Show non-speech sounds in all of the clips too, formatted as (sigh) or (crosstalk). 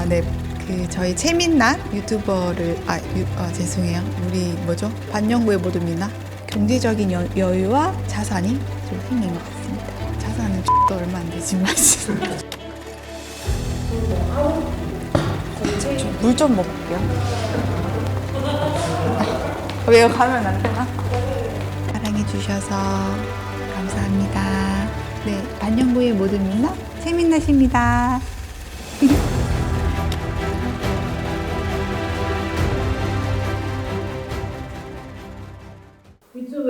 아, 네. 그 저희 최민란 유튜버를 아, 유, 아 죄송해요. 우리 뭐죠? 반영구의 모든 민나 경제적인 여, 여유와 자산이 좀 생긴 것 같습니다. 자산은 또 얼마 안 되지만 물 좀 먹을게요. 아, 왜요? 가면 안 되나? 사랑해 주셔서 감사합니다. 네, 반영구의 모든 민나 최민나십니다.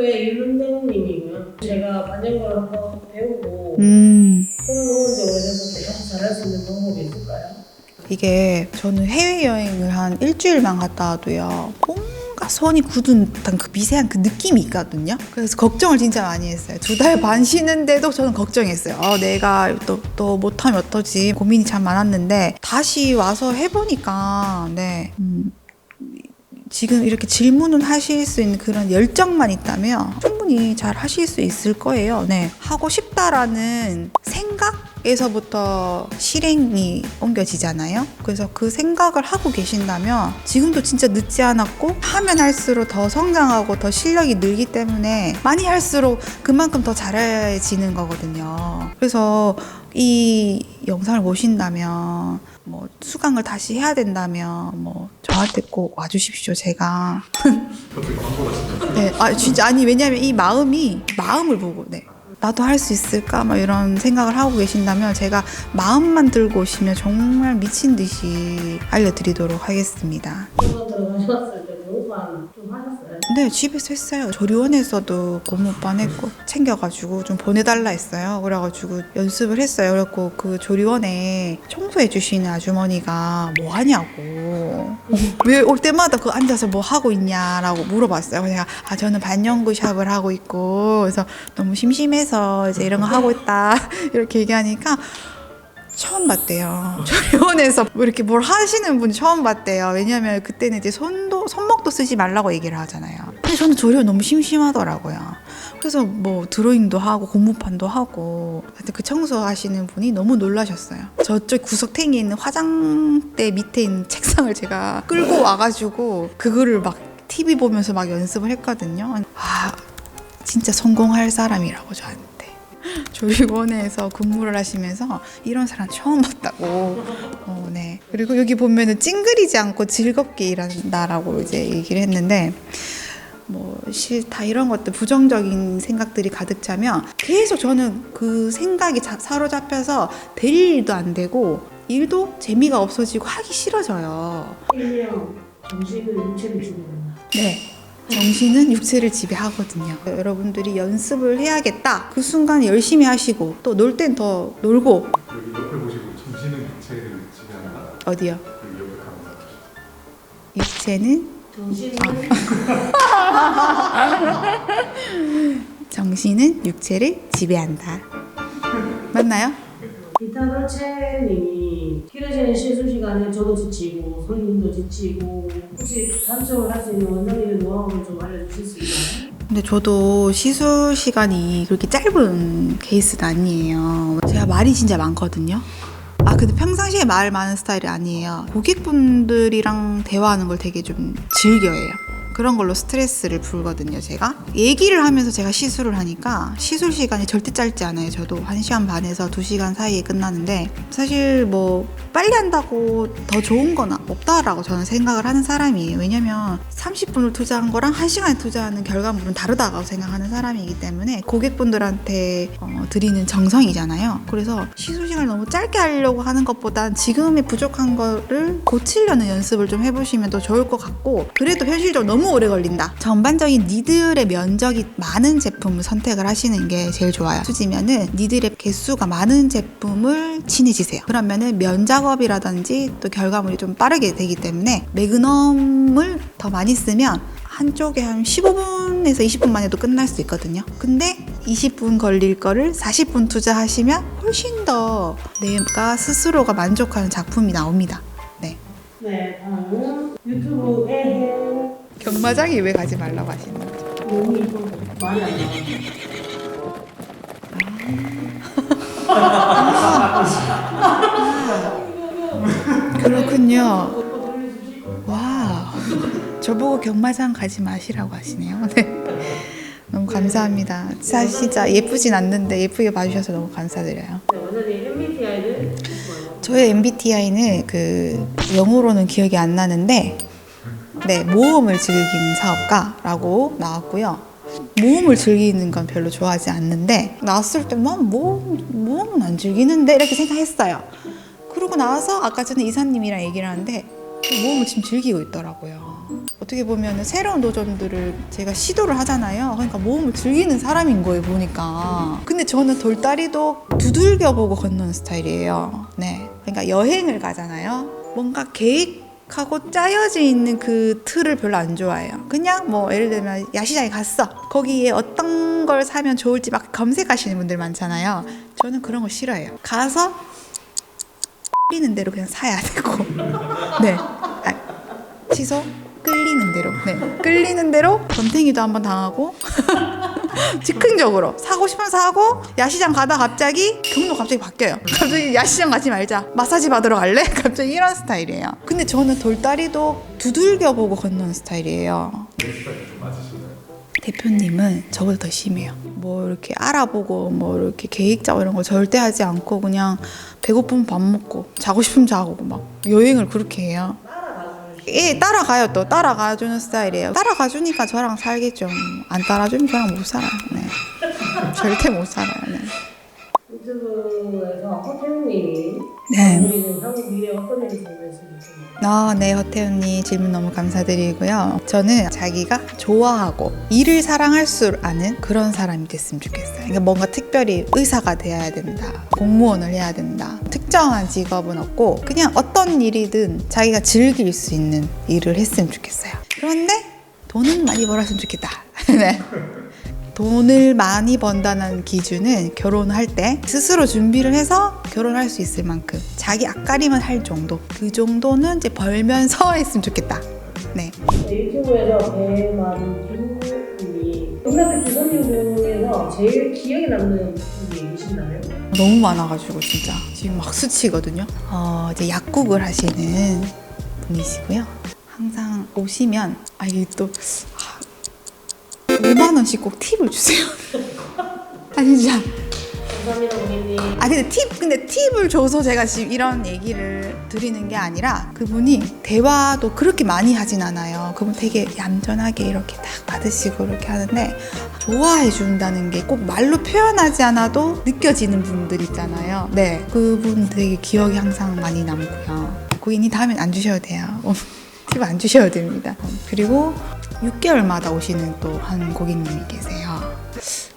유튜브에 윤은댕님이고요. 제가 반영구를 한번 배우고 음. 끊어놓은 지 오래돼서 다시 잘할 수 있는 방법이 있을까요? 이게 저는 해외여행을 한 일주일만 갔다 와도요. 뭔가 손이 굳은 듯한 그 미세한 그 느낌이 있거든요. 그래서 걱정을 진짜 많이 했어요. 두 달 (laughs) 반 쉬는데도 저는 걱정했어요. 어, 내가 또, 또 못하면 어떠지 고민이 참 많았는데 다시 와서 해보니까 네. 음, 지금 이렇게 질문을 하실 수 있는 그런 열정만 있다면 충분히 잘 하실 수 있을 거예요. 네. 하고 싶다라는 생각에서부터 실행이 옮겨지잖아요. 그래서 그 생각을 하고 계신다면 지금도 진짜 늦지 않았고 하면 할수록 더 성장하고 더 실력이 늘기 때문에 많이 할수록 그만큼 더 잘해지는 거거든요. 그래서 이 영상을 보신다면 뭐 수강을 다시 해야 된다면 뭐 저한테 꼭 와주십시오. 제가 (laughs) 네, 아 진짜 아니 왜냐면 이 마음이 마음을 보고 네. 나도 할 수 있을까? 막 이런 생각을 하고 계신다면 제가 마음만 들고 오시면 정말 미친 듯이 알려드리도록 하겠습니다. 한번 좀 하셨어요? 네, 집에서 했어요. 조리원에서도 고무반 했고 챙겨가지고 좀 보내달라 했어요. 그래가지고 연습을 했어요. 그래갖고 그 조리원에 청소해 주시는 아주머니가 뭐 하냐고 왜 올 때마다 그 앉아서 뭐 하고 있냐라고 물어봤어요. 제가 아 저는 반영구 샵을 하고 있고 그래서 너무 심심해서 이제 이런 거 하고 있다 (laughs) 이렇게 얘기하니까 처음 봤대요. (laughs) 조리원에서 뭐 이렇게 뭘 하시는 분 처음 봤대요. 왜냐면 그때는 이제 손도 손목도 쓰지 말라고 얘기를 하잖아요. 근데 저는 조리원 너무 심심하더라고요. 그래서 뭐 드로잉도 하고 고무판도 하고 하여튼 그 청소하시는 분이 너무 놀라셨어요. 저쪽 구석탱이에 있는 화장대 밑에 있는 책상을 제가 끌고 와가지고 그거를 막 TV 보면서 막 연습을 했거든요. 아 진짜 성공할 사람이라고 저한테. 조리원에서 근무를 하시면서 이런 사람 처음 봤다고. 어, 네. 그리고 여기 보면은 찡그리지 않고 즐겁게 일한다라고 이제 얘기를 했는데 뭐 싫다 이런 것들 부정적인 생각들이 가득 차면 계속 저는 그 생각이 자- 사로잡혀서 될 일도 안 되고 일도 재미가 없어지고 하기 싫어져요. 일명 육체를. 네. 정신은 육체를 지배하거든요. 여러분들이 연습을 해야겠다. 그 순간 열심히 하시고 또 놀 땐 더 놀고 여기 옆에 보시고 정신은 육체를 지배한다. 어디요? 여기 옆에 감사. 육체는 정신은 (laughs) (laughs) 정신은 육체를 지배한다. 맞나요? 비타dolce님이 길어지는 실수 시간에 저도 지치고 손님도 지치고 혹시 단점을 할 수 있는 원장님의 노하우를 좀 알려주실 수 있나요? 근데 저도 시술 시간이 그렇게 짧은 케이스는 아니에요. 제가 말이 진짜 많거든요. 아, 근데 평상시에 말 많은 스타일이 아니에요. 고객분들이랑 대화하는 걸 되게 좀 즐겨해요. 그런 걸로 스트레스를 풀거든요, 제가. 얘기를 하면서 제가 시술을 하니까 시술 시간이 절대 짧지 않아요. 저도 1시간 반에서 2시간 사이에 끝나는데 사실 뭐 빨리 한다고 더 좋은 건 없다라고 저는 생각을 하는 사람이에요. 왜냐면 30분을 투자한 거랑 1시간에 투자하는 결과물은 다르다고 생각하는 사람이기 때문에 고객분들한테 어, 드리는 정성이잖아요. 그래서 시술 시간을 너무 짧게 하려고 하는 것보단 지금의 부족한 거를 고치려는 연습을 좀 해보시면 더 좋을 것 같고 그래도 현실적으로 너무 오래 걸린다. 전반적인 니들의 면적이 많은 제품을 선택을 하시는 게 제일 좋아요. 수지면은 니들의 개수가 많은 제품을 친해지세요. 그러면은 면 작업이라든지 또 결과물이 좀 빠르게 되기 때문에 매그넘을 더 많이 쓰면 한쪽에 한 15분에서 20분만 해도 끝날 수 있거든요. 근데 20분 걸릴 거를 40분 투자하시면 훨씬 더 내가 스스로가 만족하는 작품이 나옵니다. 네. 네, 다음은 유튜브에 해 경마장이 왜 가지 말라고 하시는 거죠? 너무 이뻐 많이 안 나와. 그렇군요. 와, 저보고 경마장 가지 마시라고 하시네요. (laughs) 네. 너무 감사합니다. 사실 진짜 예쁘진 않는데 예쁘게 봐주셔서 너무 감사드려요. 저의 MBTI는 그 영어로는 기억이 안 나는데 네 모험을 즐기는 사업가라고 나왔고요. 모험을 즐기는 건 별로 좋아하지 않는데 나왔을 때만 모험 모험은 안 즐기는데 이렇게 생각했어요. 그러고 나서 아까 전에 이사님이랑 얘기를 하는데 그 모험을 지금 즐기고 있더라고요. 어떻게 보면 새로운 도전들을 제가 시도를 하잖아요. 그러니까 모험을 즐기는 사람인 거예요, 보니까. 근데 저는 돌다리도 두들겨 보고 걷는 스타일이에요. 네. 그러니까 여행을 가잖아요. 뭔가 계획 하고 짜여져 있는 그 틀을 별로 안 좋아해요. 그냥 뭐 예를 들면 야시장에 갔어. 거기에 어떤 걸 사면 좋을지 막 검색하시는 분들 많잖아요. 저는 그런 거 싫어해요. 가서 끌리는 대로 그냥 사야 되고. (laughs) 네. 아, 취소? 끌리는 대로. 네. 끌리는 대로 덤탱이도 한번 당하고. (laughs) (laughs) 즉흥적으로 사고 싶으면 사고 야시장 가다 갑자기 경로 갑자기 바뀌어요. 갑자기 야시장 가지 말자. 마사지 받으러 갈래? (laughs) 갑자기 이런 스타일이에요. 근데 저는 돌다리도 두들겨 보고 걷는 스타일이에요. 대표님은 저보다 더 심해요. 뭐 이렇게 알아보고 뭐 이렇게 계획 짜고 이런 거 절대 하지 않고 그냥 배고프면 밥 먹고 자고 싶으면 자고 막 여행을 그렇게 해요. 예, 따라가요 또 따라가주는 스타일이에요. 따라가주니까 저랑 살겠죠. 안 따라주면 저랑 못 살아요. 네. 절대 못 살아요. 네. 유튜브에서 허태웅님이 네. 우리는 한국 미래 어떤 일이 생겼으면 좋겠나요? 아, 네, 허태훈님 질문 너무 감사드리고요. 저는 자기가 좋아하고 일을 사랑할 줄 아는 그런 사람이 됐으면 좋겠어요. 그러니까 뭔가 특별히 의사가 돼야 된다, 공무원을 해야 된다, 특정한 직업은 없고 그냥 어떤 일이든 자기가 즐길 수 있는 일을 했으면 좋겠어요. 그런데 돈은 많이 벌었으면 좋겠다. (laughs) 네. 돈을 많이 번다는 기준은 결혼할 때 스스로 준비를 해서 결혼할 수 있을 만큼 자기 앞가림은 할 정도 그 정도는 이제 벌면서 (laughs) 했으면 좋겠다. 네. 네, 유튜브에서 배만주님이 동남아 주선님 중에서 제일 기억에 남는 분이 계신다면? 너무 많아가지고 진짜 지금 막 수치거든요. 어, 이제 약국을 하시는 분이시고요. 항상 오시면 아 이게 또 아, 5만 원씩 꼭 팁을 주세요. (laughs) 아 진짜. 감사합니다, 고객님. 아 근데 팁 근데 팁을 줘서 제가 지금 이런 얘기를 드리는 게 아니라 그분이 대화도 그렇게 많이 하진 않아요. 그분 되게 얌전하게 이렇게 딱 받으시고 이렇게 하는데 좋아해 준다는 게 꼭 말로 표현하지 않아도 느껴지는 분들 있잖아요. 네, 그분 되게 기억이 항상 많이 남고요. 고객님 다음엔 안 주셔도 돼요. (laughs) 팁 안 주셔도 됩니다. 그리고 6개월마다 오시는 또 한 고객님이 계세요.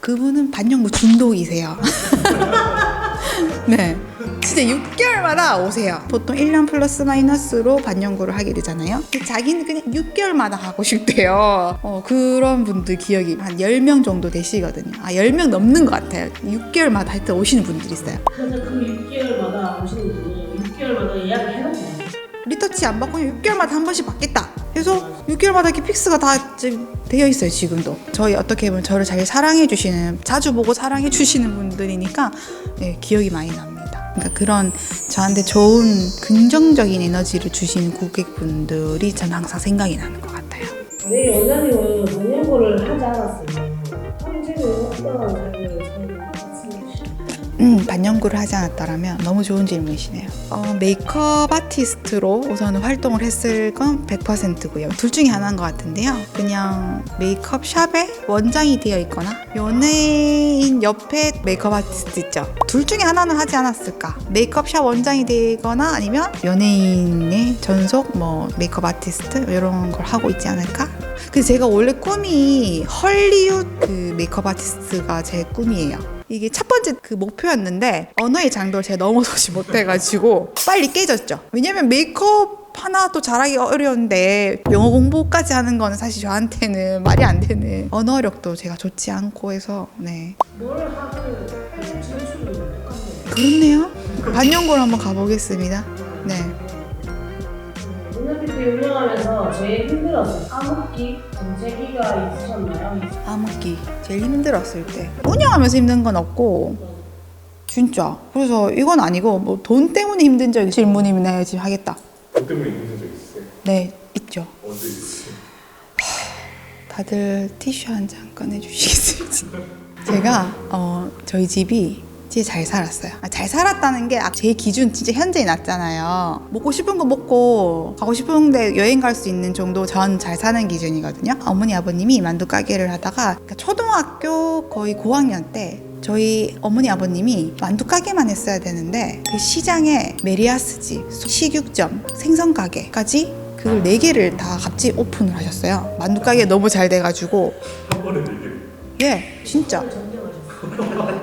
그분은 반영구 중독이세요. (laughs) 네. 진짜 6개월마다 오세요. 보통 1년 플러스 마이너스로 반영구를 하게 되잖아요. 자기는 그냥 6개월마다 하고 싶대요. 어, 그런 분들 기억이 한 10명 정도 되시거든요. 아, 10명 넘는 것 같아요. 6개월마다 하여튼 오시는 분들이 있어요. 그래서 그 6개월마다 오시는 분이 6개월마다 예약을 해놓고 리터치 안 받고 6개월마다 한 번씩 받겠다. 그래서 6개월마다 이렇게 픽스가 다 지금 되어 있어요, 지금도. 저희 어떻게 보면 저를 잘 사랑해 주시는, 자주 보고 사랑해 주시는 분들이니까 네, 기억이 많이 납니다. 그러니까 그런 저한테 좋은 긍정적인 에너지를 주시는 고객분들이 저는 항상 생각이 나는 것 같아요. 네, 원장님은 반영고를 하지 않았어요. 반영구를 하지 않았다라면 너무 좋은 질문이시네요. 어, 메이크업 아티스트로 우선 활동을 했을 건 100%고요. 둘 중에 하나인 것 같은데요. 그냥 메이크업 샵에 원장이 되어 있거나 연예인 옆에 메이크업 아티스트 있죠. 둘 중에 하나는 하지 않았을까? 메이크업 샵 원장이 되거나 아니면 연예인의 전속 뭐 메이크업 아티스트 이런 걸 하고 있지 않을까? 근데 제가 원래 꿈이 헐리우드 그 메이크업 아티스트가 제 꿈이에요. 이게 첫 번째 그 목표였는데 언어의 장벽을 제가 넘어서지 (laughs) 못해가지고 빨리 깨졌죠. 왜냐면 메이크업 하나도 잘하기 어려운데 영어 공부까지 하는 거는 사실 저한테는 말이 안 되는 언어력도 제가 좋지 않고 해서 네뭘 못했네요. 그렇네요. 반영고를 한번 가보겠습니다. 네. 문화피트 운영하면서 제일 힘들었어요. 까먹기, 정체기가 있으셨나요? 암흑기 제일 힘들었을 때 운영하면서 힘든 건 없고 진짜 그래서 이건 아니고 뭐 돈 때문에 힘든 적이 질문이면 내가 지금 하겠다 그 때문에 힘든 적 있으세요? 네, 있죠. 언제 있으세요? 다들 티슈 한 장 꺼내주시겠어요? (laughs) 제가 어, 저희 집이 진짜 잘 살았어요. 아, 잘 살았다는 게 제 기준 진짜 현재에 났잖아요. 먹고 싶은 거 먹고 가고 싶은데 여행 갈 수 있는 정도 전 잘 사는 기준이거든요. 어머니 아버님이 만두 가게를 하다가 그러니까 초등학교 거의 고학년 때 저희 어머니 아버님이 만두 가게만 했어야 되는데 그 시장에 메리아스집, 식육점, 생선 가게까지 그걸 네 개를 다 같이 오픈을 하셨어요. 만두 가게 너무 잘 돼가지고 한 번에 되게 예 진짜.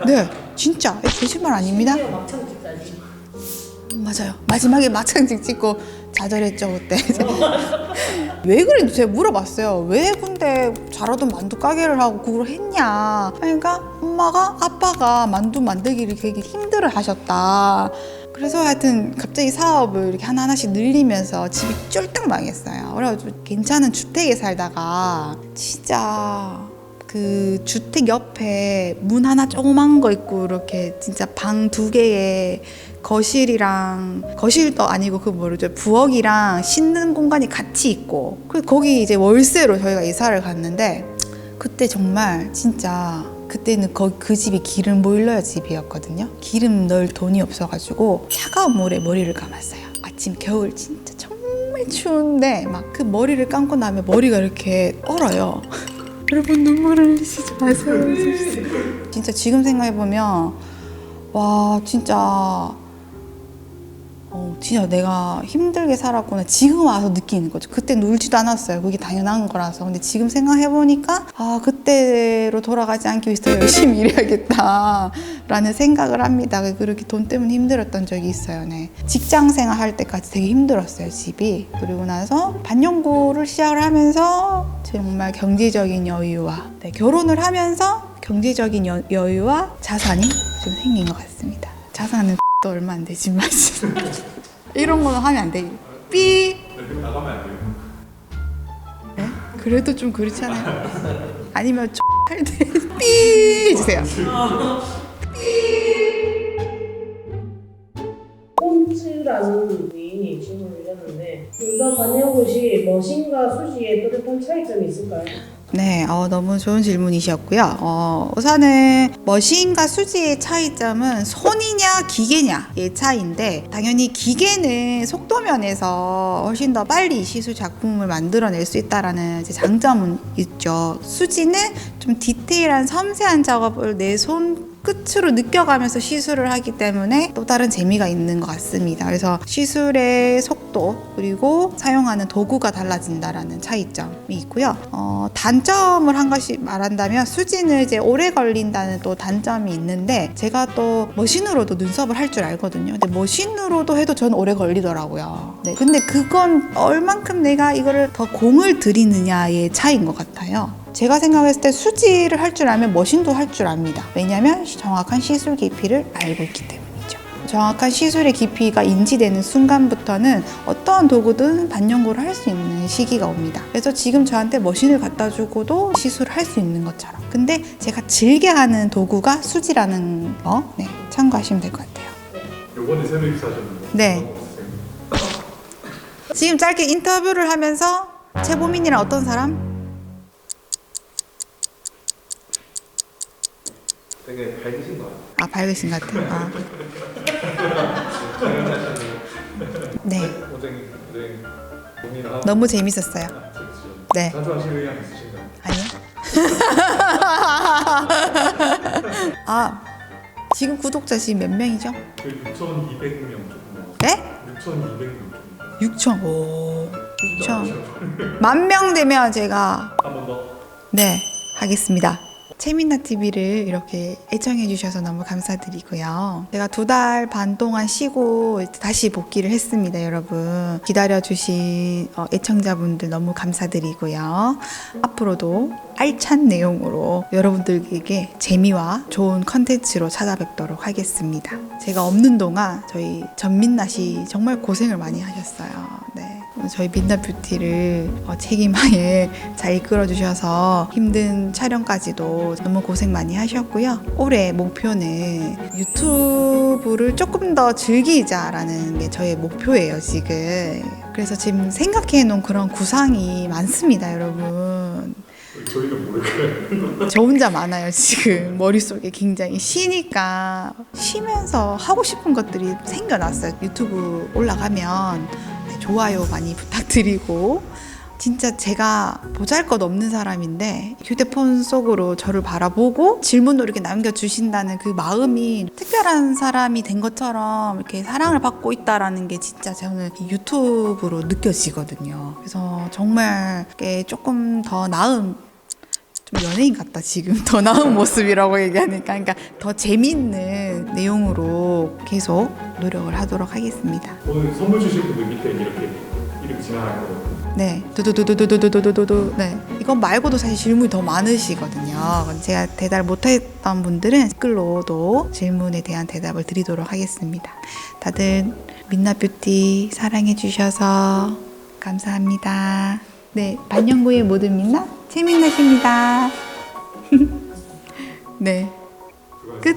네 진짜 예, 거짓말 아닙니다. 맞아요. 마지막에 막창집 찍고 좌절했죠 그때. (laughs) 왜 그랬는지 제가 물어봤어요. 왜 근데 잘하던 만두 가게를 하고 그걸 했냐. 그러니까 엄마가 아빠가 만두 만들기를 되게 힘들어 하셨다. 그래서 하여튼 갑자기 사업을 이렇게 하나하나씩 늘리면서 집이 쫄딱 망했어요. 그래가지고 괜찮은 주택에 살다가 진짜 그 주택 옆에 문 하나 조그만 거 있고 이렇게 진짜 방 두 개에 거실이랑 거실도 아니고 그 뭐죠 부엌이랑 씻는 공간이 같이 있고 그 거기 이제 월세로 저희가 이사를 갔는데 그때 정말 진짜 그때는 거, 그 집이 기름 보일러 집이었거든요. 기름 넣을 돈이 없어가지고 차가운 물에 머리를 감았어요. 아침 겨울 진짜 정말 추운데 막 그 머리를 감고 나면 머리가 이렇게 얼어요. 여러분 눈물을 흘리시지 마세요. 진짜 지금 생각해 보면 와 진짜 어, 진짜 내가 힘들게 살았구나. 지금 와서 느끼는 거죠. 그때 울지도 않았어요. 그게 당연한 거라서. 근데 지금 생각해보니까, 아, 그때로 돌아가지 않기 위해서 더 열심히 일해야겠다 라는 생각을 합니다. 그렇게 돈 때문에 힘들었던 적이 있어요. 네. 직장 생활 할 때까지 되게 힘들었어요, 집이. 그리고 나서 반영고를 시작을 하면서 정말 경제적인 여유와, 네, 결혼을 하면서 경제적인 여, 여유와 자산이 좀 생긴 것 같습니다. 자산은 또 얼마 안 되지만 (laughs) 이런 거는 하면 안 돼. 삐. 나가면 안 돼요. 네? 그래도 좀 그렇잖아요. 아니면 할때 삐 (laughs) 해주세요. 홈츠라는 분이 질문을 주셨는데 둘다 반영 곳이 머신과 수지의 뚜렷한 차이점이 있을까요? 네, 어, 너무 좋은 질문이셨고요. 어, 우선은 머신과 수지의 차이점은 손이냐 기계냐의 차이인데 당연히 기계는 속도 면에서 훨씬 더 빨리 시술 작품을 만들어낼 수 있다라는 장점은 있죠. 수지는 좀 디테일한 섬세한 작업을 내 손 끝으로 느껴가면서 시술을 하기 때문에 또 다른 재미가 있는 것 같습니다. 그래서 시술의 속도 그리고 사용하는 도구가 달라진다라는 차이점이 있고요. 어, 단점을 한 것이 말한다면 수지는 이제 오래 걸린다는 또 단점이 있는데 제가 또 머신으로도 눈썹을 할 줄 알거든요. 근데 머신으로도 해도 저는 오래 걸리더라고요. 네, 근데 그건 얼만큼 내가 이거를 더 공을 들이느냐의 차이인 것 같아요. 제가 생각했을 때 수지를 할 줄 알면 머신도 할 줄 압니다. 왜냐하면 정확한 시술 깊이를 알고 있기 때문이죠. 정확한 시술의 깊이가 인지되는 순간부터는 어떠한 도구든 반영고를 할 수 있는 시기가 옵니다. 그래서 지금 저한테 머신을 갖다 주고도 시술을 할 수 있는 것처럼. 근데 제가 즐겨 하는 도구가 수지라는 거 네, 참고하시면 될 것 같아요. 요번에 새로 입사하셨는데 네. 지금 짧게 인터뷰를 하면서 최보민이랑 어떤 사람? 되게 밝으신 것 같아요. 아 밝으신 것 같아요. 아. (laughs) 네, 고생 고생 고민을 하고 너무 재밌었어요. 재밌으셨는데 네. 자주 하실 의향 있으신가요? 아니요. (laughs) 아 지금 구독자 지금 몇 명이죠? 그 6,200명 조금 넘었어요. 네? 6,200명 조금. 6천. 오. 6천. 만 명 되면 제가 한번 더. 네 하겠습니다. 채민나 TV를 이렇게 애청해 주셔서 너무 감사드리고요. 제가 두 달 반 동안 쉬고 다시 복귀를 했습니다, 여러분. 기다려 주신 어, 애청자분들 너무 감사드리고요. 앞으로도 알찬 내용으로 여러분들에게 재미와 좋은 컨텐츠로 찾아뵙도록 하겠습니다. 제가 없는 동안 저희 전민낯이 정말 고생을 많이 하셨어요. 네. 저희 민나 뷰티를 어, 책임하에 (laughs) 잘 이끌어 주셔서 힘든 촬영까지도 너무 고생 많이 하셨고요. 올해 목표는 유튜브를 조금 더 즐기자라는 게 저의 목표예요, 지금. 그래서 지금 생각해 놓은 그런 구상이 많습니다, 여러분. 저희는? (laughs) 저 혼자 많아요 지금 머릿속에 굉장히 쉬니까 쉬면서 하고 싶은 것들이 생겨났어요 유튜브 올라가면 네, 좋아요 많이 부탁드리고 진짜 제가 보잘 것 없는 사람인데 휴대폰 속으로 저를 바라보고 질문도 이렇게 남겨주신다는 그 마음이 특별한 사람이 된 것처럼 이렇게 사랑을 받고 있다라는 게 진짜 저는 이 유튜브로 느껴지거든요. 그래서 정말 조금 더 나은 좀 연예인 같다 지금 더 나은 모습이라고 얘기하니까 그러니까 더 재밌는 내용으로 계속 노력을 하도록 하겠습니다. 오늘 선물 주실 분들 밑에 이렇게 이름 거거든요. 네, 두두두두두두두두두두. 네, 이건 말고도 사실 질문이 더 많으시거든요. 제가 대답 못했던 분들은 댓글로도 질문에 대한 대답을 드리도록 하겠습니다. 다들 민나 뷰티 사랑해 주셔서 감사합니다. 네, 반영구의 모든 민나 최민나십니다. (laughs) 네, 끝.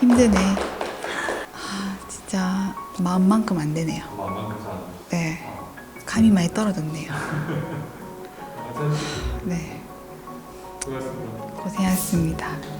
힘드네. 아, 진짜 마음만큼 안 되네요. 네, 감이 많이 떨어졌네요. (laughs) 네. 고생하셨습니다.